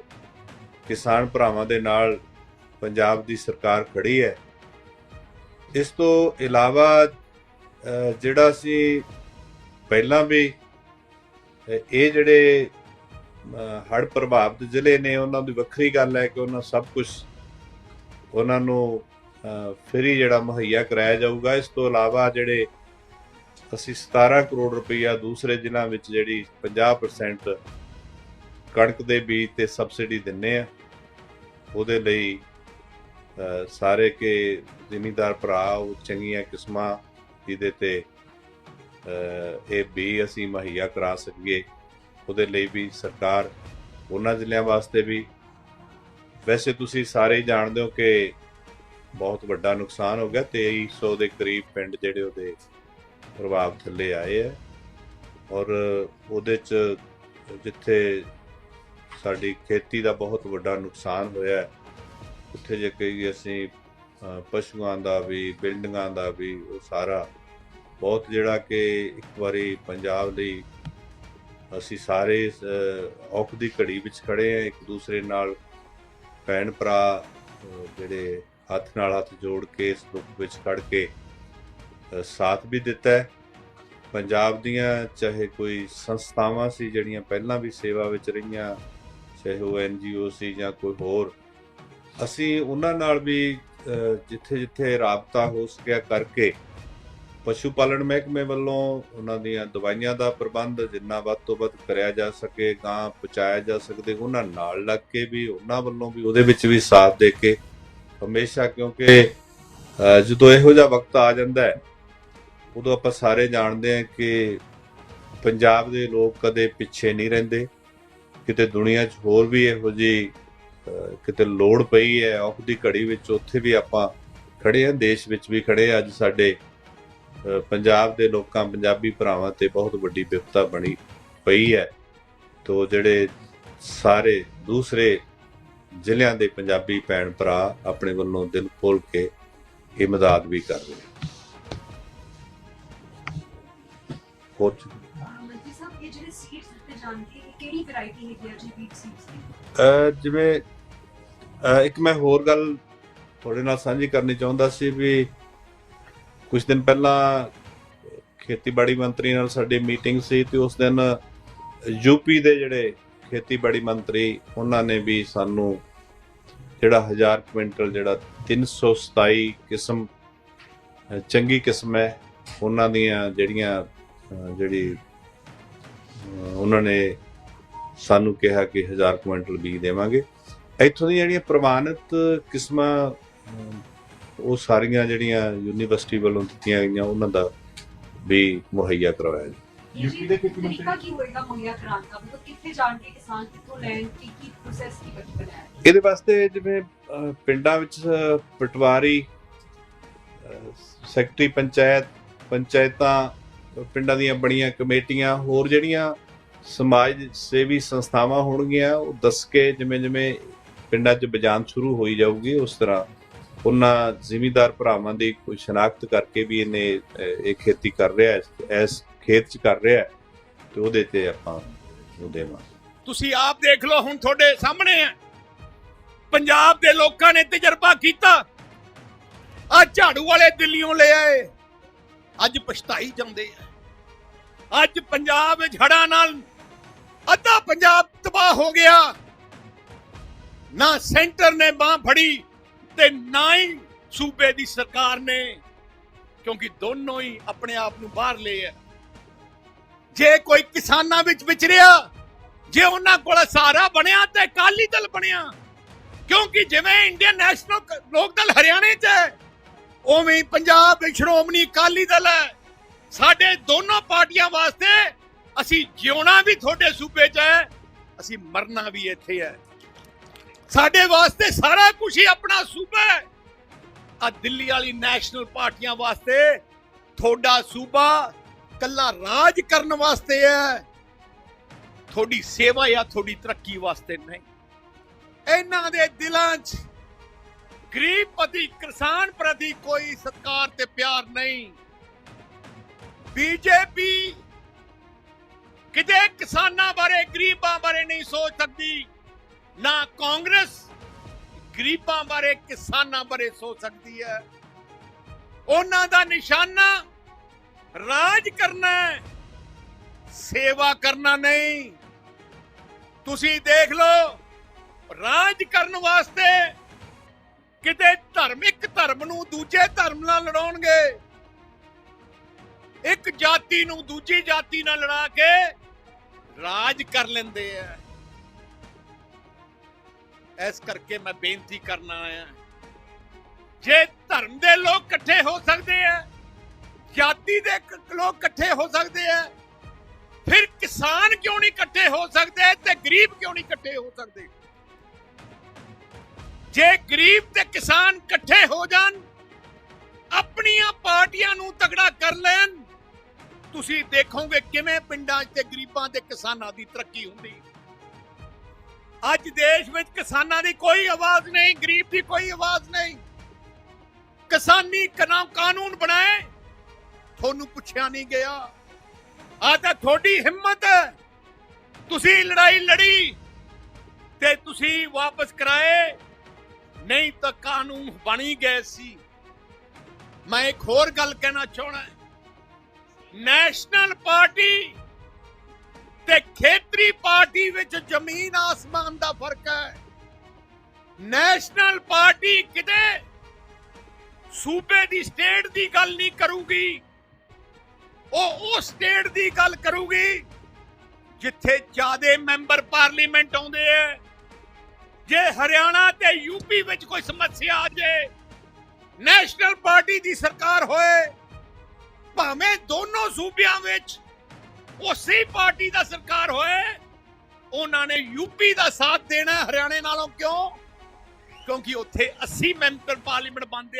[SPEAKER 2] ਕਿਸਾਨ ਭਰਾਵਾਂ ਦੇ ਨਾਲ ਪੰਜਾਬ ਦੀ ਸਰਕਾਰ ਖੜੀ ਹੈ। ਇਸ ਤੋਂ ਇਲਾਵਾ ਜਿਹੜਾ ਸੀ ਪਹਿਲਾਂ ਵੀ ਇਹ ਜਿਹੜੇ ਹੜ ਪ੍ਰਭਾਵਿਤ ਜ਼ਿਲ੍ਹੇ ਨੇ, ਉਹਨਾਂ ਦੀ ਵੱਖਰੀ ਗੱਲ ਹੈ ਕਿ ਉਹਨਾਂ ਸਭ ਕੁਝ ਉਹਨਾਂ ਨੂੰ ਫਰੀ ਜਿਹੜਾ ਮੁਹੱਈਆ ਕਰਾਇਆ ਜਾਊਗਾ। ਇਸ ਤੋਂ ਇਲਾਵਾ ਜਿਹੜੇ ਅਸੀਂ 17 ਕਰੋੜ ਰੁਪਈਆ ਦੂਸਰੇ ਜ਼ਿਲ੍ਹਿਆਂ ਵਿੱਚ ਜਿਹੜੀ 50% ਕਣਕ ਦੇ ਬੀਜ ਤੇ ਸਬਸਿਡੀ ਦਿੰਨੇ ਆ, ਉਹਦੇ ਲਈ ਸਾਰੇ ਕੇ ਜ਼ਿਮੀਦਾਰ ਭਰਾ, ਉਹ ਚੰਗੀਆਂ ਕਿਸਮਾਂ ਜਿਹਦੇ ਤੇ ਇਹ ਵੀ ਅਸੀਂ ਮੁਹੱਈਆ ਕਰਾ ਸਕੀਏ। ਉਹਦੇ ਲਈ ਵੀ ਸਰਕਾਰ ਉਹਨਾਂ ਜ਼ਿਲ੍ਹਿਆਂ ਵਾਸਤੇ ਵੀ। ਵੈਸੇ ਤੁਸੀਂ ਸਾਰੇ ਹੀ ਜਾਣਦੇ ਹੋ ਕਿ ਬਹੁਤ ਵੱਡਾ ਨੁਕਸਾਨ ਹੋ ਗਿਆ। 2300 ਦੇ ਕਰੀਬ ਪਿੰਡ ਜਿਹੜੇ ਉਹਦੇ ਪ੍ਰਭਾਵ ਥੱਲੇ ਆਏ ਆ। ਔਰ ਉਹਦੇ ਚ ਜਿੱਥੇ ਸਾਡੀ ਖੇਤੀ ਦਾ ਬਹੁਤ ਵੱਡਾ ਨੁਕਸਾਨ ਹੋਇਆ, ਉੱਥੇ ਜੇ ਕਹੀਏ ਅਸੀਂ ਪਸ਼ੂਆਂ ਦਾ ਵੀ ਬਿਲਡਿੰਗਾਂ ਦਾ ਵੀ ਉਹ ਸਾਰਾ ਬਹੁਤ ਜਿਹੜਾ ਕਿ ਇੱਕ ਵਾਰੀ ਪੰਜਾਬ ਲਈ ਅਸੀਂ ਸਾਰੇ ਔਖ ਦੀ ਘੜੀ ਵਿੱਚ ਖੜੇ ਆ ਇੱਕ ਦੂਸਰੇ ਨਾਲ ਭੈਣ ਭਰਾ ਜਿਹੜੇ ਹੱਥ ਨਾਲ ਹੱਥ ਜੋੜ ਕੇ, ਇਸ ਦੁੱਖ ਵਿੱਚ ਖੜ ਕੇ ਸਾਥ ਵੀ ਦਿੱਤਾ ਹੈ। ਪੰਜਾਬ ਦੀਆਂ ਚਾਹੇ ਕੋਈ ਸੰਸਥਾਵਾਂ ਸੀ, ਜਿਹੜੀਆਂ ਪਹਿਲਾਂ ਵੀ ਸੇਵਾ ਵਿੱਚ ਰਹੀਆਂ, ਚਾਹੇ ਉਹ ਐਨਜੀਓ ਸੀ ਜਾਂ ਕੋਈ ਹੋਰ, ਅਸੀਂ ਉਹਨਾਂ ਨਾਲ ਵੀ ਜਿੱਥੇ ਜਿੱਥੇ ਰਾਬਤਾ ਹੋ ਸਕਿਆ ਕਰਕੇ ਪਸ਼ੂ ਪਾਲਣ ਮਹਿਕਮੇ ਵੱਲੋਂ ਉਹਨਾਂ ਦੀਆਂ ਦਵਾਈਆਂ ਦਾ ਪ੍ਰਬੰਧ ਜਿੰਨਾ ਵੱਧ ਤੋਂ ਵੱਧ ਕਰਿਆ ਜਾ ਸਕੇ, ਗਾਂ ਪਹੁੰਚਾਇਆ ਜਾ ਸਕਦੇ, ਉਹਨਾਂ ਨਾਲ ਲੱਗ ਕੇ ਵੀ, ਉਹਨਾਂ ਵੱਲੋਂ ਵੀ, ਉਹਦੇ ਵਿੱਚ ਵੀ ਸਾਥ ਦੇ ਕੇ ਹਮੇਸ਼ਾ ਕਿਉਂਕਿ ਜਦੋਂ ਇਹੋ ਜਿਹਾ ਵਕਤ ਆ ਜਾਂਦਾ ਹੈ, ਉਦੋਂ ਆਪਾਂ ਸਾਰੇ ਜਾਣਦੇ ਹਾਂ ਕਿ ਪੰਜਾਬ ਦੇ ਲੋਕ ਕਦੇ ਪਿੱਛੇ ਨਹੀਂ ਰਹਿੰਦੇ, ਕਿਤੇ ਦੁਨੀਆ 'ਚ ਹੋਰ ਵੀ ਇਹੋ ਜਿਹੀ ਕਿਤੇ ਲੋੜ ਪਈ ਹੈ ਔਖ ਦੀ ਘੜੀ ਵਿੱਚ ਉੱਥੇ ਵੀ ਆਪਾਂ ਖੜੇ ਹਾਂ ਦੇਸ਼ ਵਿੱਚ ਵੀ ਖੜੇ ਹਾਂ ਅੱਜ ਸਾਡੇ ਪੰਜਾਬ ਦੇ ਲੋਕਾਂ ਪੰਜਾਬੀ ਭਰਾਵਾਂ ਤੇ ਬਹੁਤ ਵੱਡੀ ਵਿਪਤਾ ਬਣੀ ਪਈ ਹੈ ਤੋ ਜਿਹੜੇ ਸਾਰੇ ਦੂਸਰੇ ਜ਼ਿਲ੍ਹਿਆਂ ਦੇ ਪੰਜਾਬੀ ਭੈਣ ਭਰਾ ਆਪਣੇ ਵੱਲੋਂ ਦਿਲ ਖੋਲ ਕੇ ਇਹ ਮਦਦ ਵੀ ਕਰ ਰਹੇ ਨੇ। ਹੋਰ ਜੀ?
[SPEAKER 3] ਮੰਤਰੀ ਸਾਹਿਬ ਇਹ ਜਿਹੜੇ ਸੀਡਸ ਦਿੱਤੇ ਜਾਣਗੇ ਇਹ ਕਿਹੜੀ ਵੈਰਾਈਟੀ ਹੈਗੀ ਆ ਜੀ ਵੀਟ ਸੀਡਸ
[SPEAKER 2] ਜਿਵੇਂ ਇੱਕ ਮੈਂ ਹੋਰ ਗੱਲ ਤੁਹਾਡੇ ਨਾਲ ਸਾਂਝੀ ਕਰਨੀ ਚਾਹੁੰਦਾ ਸੀ ਵੀ ਕੁਝ ਦਿਨ ਪਹਿਲਾਂ ਖੇਤੀਬਾੜੀ ਮੰਤਰੀ ਨਾਲ ਸਾਡੀ ਮੀਟਿੰਗ ਸੀ ਤੇ ਉਸ ਦਿਨ ਯੂਪੀ ਦੇ ਜਿਹੜੇ ਖੇਤੀਬਾੜੀ ਮੰਤਰੀ, ਉਹਨਾਂ ਨੇ ਵੀ ਸਾਨੂੰ ਜਿਹੜਾ 1000 ਕੁਇੰਟਲ ਜਿਹੜਾ 327 ਕਿਸਮ, ਚੰਗੀ ਕਿਸਮ ਹੈ, ਉਹਨਾਂ ਦੀਆਂ ਜਿਹੜੀਆਂ ਜਿਹੜੀ ਉਹਨਾਂ ਨੇ ਸਾਨੂੰ ਕਿਹਾ ਕਿ 1000 ਕੁਇੰਟਲ ਬੀਜ ਦੇਵਾਂਗੇ। ਇੱਥੋਂ ਦੀਆਂ ਜਿਹੜੀਆਂ ਪ੍ਰਮਾਣਿਤ ਕਿਸਮਾਂ ਉਹ ਸਾਰੀਆਂ ਜਿਹੜੀਆਂ ਯੂਨੀਵਰਸਿਟੀ ਵੱਲੋਂ ਦਿੱਤੀਆਂ ਗਈਆਂ ਉਹਨਾਂ ਦਾ ਵੀ ਮੁਹੱਈਆ ਕਰਵਾਇਆ ਜੀ
[SPEAKER 3] ਯੂਪੀ ਦੇ ਤਰੀਕਾ ਕੀ ਹੋਏਗਾ ਮੁਹੱਈਆ ਕਰਾਉਣ ਦਾ? ਮਤਲਬ ਕਿੱਥੇ ਜਾਣਗੇ ਕਿਸਾਨ ਕਿੱਥੋਂ ਲੈਣ ਕੀ ਕੀ ਪ੍ਰੋਸੈਸ ਕੀ ਬਣ ਬਣਾਇਆ? ਹੈ?
[SPEAKER 2] ਇਹਦੇ ਵਾਸਤੇ ਜਿਵੇਂ ਪਿੰਡਾਂ ਵਿੱਚ ਪਟਵਾਰੀ ਸੈਕਟਰੀ ਪੰਚਾਇਤ ਪੰਚਾਇਤਾਂ ਪਿੰਡਾਂ ਦੀਆਂ ਬਣੀਆਂ ਕਮੇਟੀਆਂ ਹੋਰ ਜਿਹੜੀਆਂ ਸਮਾਜ ਸੇਵੀ ਸੰਸਥਾਵਾਂ ਹੋਣਗੀਆਂ ਉਹ ਦੱਸ ਕੇ ਜਿਵੇਂ ਜਿਵੇਂ ਪਿੰਡਾਂ 'ਚ ਬਜਾਨ ਸ਼ੁਰੂ ਹੋਈ ਜਾਊਗੀ, ਉਸ ਤਰ੍ਹਾਂ ਉਹਨਾਂ ਜ਼ਿਮੀਂਦਾਰ ਭਰਾਵਾਂ ਦੀ ਕੋਈ ਸ਼ਨਾਖਤ ਕਰਕੇ ਵੀ ਇਹਨੇ ਇਹ ਖੇਤੀ ਕਰ ਰਿਹਾ ਹੈ ਇਸ ਖੇਤ 'ਚ ਕਰ ਰਿਹਾ ਹੈ ਤੇ ਉਹਦੇ ਤੇ ਆਪਾਂ ਉਹ ਦੇਵਾਂਗੇ।
[SPEAKER 4] ਤੁਸੀਂ ਆਪ ਦੇਖ ਲਓ, ਹੁਣ ਤੁਹਾਡੇ ਸਾਹਮਣੇ ਹੈ। ਪੰਜਾਬ ਦੇ ਲੋਕਾਂ ਨੇ ਤਜਰਬਾ ਕੀਤਾ। ਆ ਝਾੜੂ ਵਾਲੇ ਦਿੱਲੀੋਂ ਲੈ ਆਏ। ਅੱਜ ਪਛਤਾਈ ਜਾਂਦੇ ਆ। ਅੱਜ ਪੰਜਾਬ ਵਿੱਚ ਹੜ੍ਹਾਂ ਨਾਲ ਅੱਧਾ ਪੰਜਾਬ ਤਬਾਹ ਹੋ ਗਿਆ। ਨਾ ਸੈਂਟਰ ਨੇ ਬਾਹ ਫੜੀ ਤੇ ਨਾ ਹੀ ਸੂਬੇ ਦੀ ਸਰਕਾਰ ਨੇ, ਕਿਉਂਕਿ ਦੋਨੋਂ ਹੀ ਆਪਣੇ ਆਪ ਨੂੰ ਬਾਹਰ ਲਏ ਆ। ਜੇ ਕੋਈ ਕਿਸਾਨਾਂ ਵਿੱਚ ਵਿਚਰਿਆ, ਜੇ ਉਹਨਾਂ ਕੋਲ ਸਹਾਰਾ ਬਣਿਆ ਤੇ ਅਕਾਲੀ ਦਲ ਬਣਿਆ, ਕਿਉਂਕਿ ਜਿਵੇਂ ਇੰਡੀਅਨ ਨੈਸ਼ਨਲ ਲੋਕ ਦਲ ਹਰਿਆਣੇ 'ਚ ਹੈ, ਉਵੇਂ ਪੰਜਾਬ ਵਿੱਚ ਸ਼੍ਰੋਮਣੀ ਅਕਾਲੀ ਦਲ ਹੈ। ਸਾਡੇ ਦੋਨੋਂ ਪਾਰਟੀਆਂ ਵਾਸਤੇ ਅਸੀਂ ਜਿਉਣਾ ਵੀ ਤੁਹਾਡੇ ਸੂਬੇ 'ਚ ਹੈ, ਅਸੀਂ ਮਰਨਾ ਵੀ ਇੱਥੇ ਹੈ। ਸਾਡੇ ਵਾਸਤੇ ਸਾਰਾ ਕੁਝ ਹੀ ਆਪਣਾ ਸੂਬਾ ਹੈ। ਆ ਦਿੱਲੀ ਵਾਲੀ ਨੈਸ਼ਨਲ ਪਾਰਟੀਆਂ ਵਾਸਤੇ ਤੁਹਾਡਾ ਸੂਬਾ ਕੱਲਾ ਰਾਜ ਕਰਨ ਵਾਸਤੇ ਹੈ। ਤੁਹਾਡੀ ਸੇਵਾ ਜਾਂ ਤੁਹਾਡੀ ਤਰੱਕੀ ਵਾਸਤੇ ਨਹੀਂ। ਇਹਨਾਂ ਦੇ ਦਿਲਾਂ 'ਚ ਗਰੀਬ ਪ੍ਰਤੀ, ਕਿਸਾਨ ਪ੍ਰਤੀ ਕੋਈ ਸਤਕਾਰ ਤੇ ਪਿਆਰ ਨਹੀਂ। ਬੀਜੇਪੀ ਕਿਤੇ ਕਿਸਾਨਾਂ ਬਾਰੇ, ਗਰੀਬਾਂ ਬਾਰੇ ਨਹੀਂ ਸੋਚ ਸਕਦੀ। ਨਾ ਕਾਂਗਰਸ ਗਰੀਬਾਂ ਬਾਰੇ, ਕਿਸਾਨਾਂ ਬਾਰੇ ਸੋਚ ਸਕਦੀ ਹੈ। ਉਹਨਾਂ ਦਾ ਨਿਸ਼ਾਨਾ ਰਾਜ ਕਰਨਾ ਸੇਵਾ ਕਰਨਾ ਨਹੀਂ। ਤੁਸੀਂ ਦੇਖ ਲਓ, ਰਾਜ ਕਰਨ ਵਾਸਤੇ ਕਿਤੇ ਧਰਮ ਇੱਕ ਧਰਮ ਨੂੰ ਦੂਜੇ ਧਰਮ ਨਾਲ ਲੜਾਉਣਗੇ। ਇੱਕ ਜਾਤੀ ਨੂੰ ਦੂਜੀ ਜਾਤੀ ਨਾਲ ਲੜਾ ਕੇ ਰਾਜ ਕਰ ਲੈਂਦੇ ਆ। ਇਸ ਕਰਕੇ ਮੈਂ ਬੇਨਤੀ ਕਰਨਾ ਆਇਆ ਜੇ ਧਰਮ ਦੇ ਲੋਕ ਇਕੱਠੇ ਹੋ ਸਕਦੇ ਆ, ਜਾਤੀ ਦੇ ਲੋਕ ਇਕੱਠੇ ਹੋ ਸਕਦੇ ਆ, ਫਿਰ ਕਿਸਾਨ ਕਿਉਂ ਨਹੀਂ ਇਕੱਠੇ ਹੋ ਸਕਦੇ ਤੇ ਗਰੀਬ ਕਿਉਂ ਨਹੀਂ ਇਕੱਠੇ ਹੋ ਸਕਦੇ? ਜੇ ਗਰੀਬ ਤੇ ਕਿਸਾਨ ਇਕੱਠੇ ਹੋ ਜਾਣ, ਆਪਣੀਆਂ ਪਾਰਟੀਆਂ ਨੂੰ ਤਗੜਾ ਕਰ ਲੈਣ, ਤੁਸੀਂ ਦੇਖੋਗੇ ਕਿਵੇਂ ਪਿੰਡਾਂ 'ਚ ਤੇ ਗਰੀਬਾਂ ਤੇ ਕਿਸਾਨਾਂ ਦੀ ਤਰੱਕੀ ਹੁੰਦੀ। ਅੱਜ ਦੇਸ਼ ਵਿੱਚ ਕਿਸਾਨਾਂ ਦੀ ਕੋਈ ਆਵਾਜ਼ ਨਹੀਂ, ਗਰੀਬ ਦੀ ਕੋਈ ਆਵਾਜ਼ ਨਹੀਂ। ਕਿਸਾਨੀ ਕਾਨੂੰਨ ਬਣਾਏ, ਤੁਹਾਨੂੰ ਪੁੱਛਿਆ ਨਹੀਂ ਗਿਆ। ਆ ਤਾਂ ਤੁਹਾਡੀ ਹਿੰਮਤ ਹੈ। ਤੁਸੀਂ ਲੜਾਈ ਲੜੀ ਤੇ ਤੁਸੀਂ ਵਾਪਸ ਕਰਾਏ, ਨਹੀਂ ਤਾਂ ਕਾਨੂੰਨ ਬਣੀ ਗਏ ਸੀ। ਮੈਂ ਇੱਕ ਹੋਰ ਗੱਲ ਕਹਿਣਾ ਚਾਹਣਾ ਨੈਸ਼ਨਲ ਪਾਰਟੀ ਤੇ ਖੇਤਰੀ ਪਾਰਟੀ ਵਿੱਚ ਜ਼ਮੀਨ ਆਸਮਾਨ ਦਾ ਫ਼ਰਕ ਹੈ। ਨੈਸ਼ਨਲ ਪਾਰਟੀ ਕਿਤੇ ਸੂਬੇ ਦੀ ਸਟੇਟ ਦੀ ਗੱਲ ਨਹੀਂ ਕਰੂਗੀ। ਉਹ ਉਹ ਸਟੇਟ ਦੀ ਗੱਲ ਕਰੂਗੀ ਜਿੱਥੇ ਜਿਆਦੇ ਮੈਂਬਰ ਪਾਰਲੀਮੈਂਟ ਆਉਂਦੇ ਐ। ਜੇ ਹਰਿਆਣਾ ਤੇ ਯੂਪੀ ਵਿੱਚ ਕੋਈ ਸਮੱਸਿਆ ਆ ਜੇ, ਨੈਸ਼ਨਲ ਪਾਰਟੀ ਦੀ ਸਰਕਾਰ ਹੋਏ, ਭਾਵੇਂ ਦੋਨੋਂ ਸੂਬਿਆਂ ਵਿੱਚ ਉਸੇ ਪਾਰਟੀ ਦਾ ਸਰਕਾਰ ਹੋਏ, ਉਹਨਾਂ ਨੇ ਯੂਪੀ ਦਾ ਸਾਥ ਦੇਣਾ ਹਰਿਆਣੇ ਨਾਲੋਂ ਕਿਉਂ? ਕਿਉਂਕਿ ਉੱਥੇ 80 ਮੈਂਬਰ ਪਾਰਲੀਮੈਂਟ ਬਣਦੇ ਆ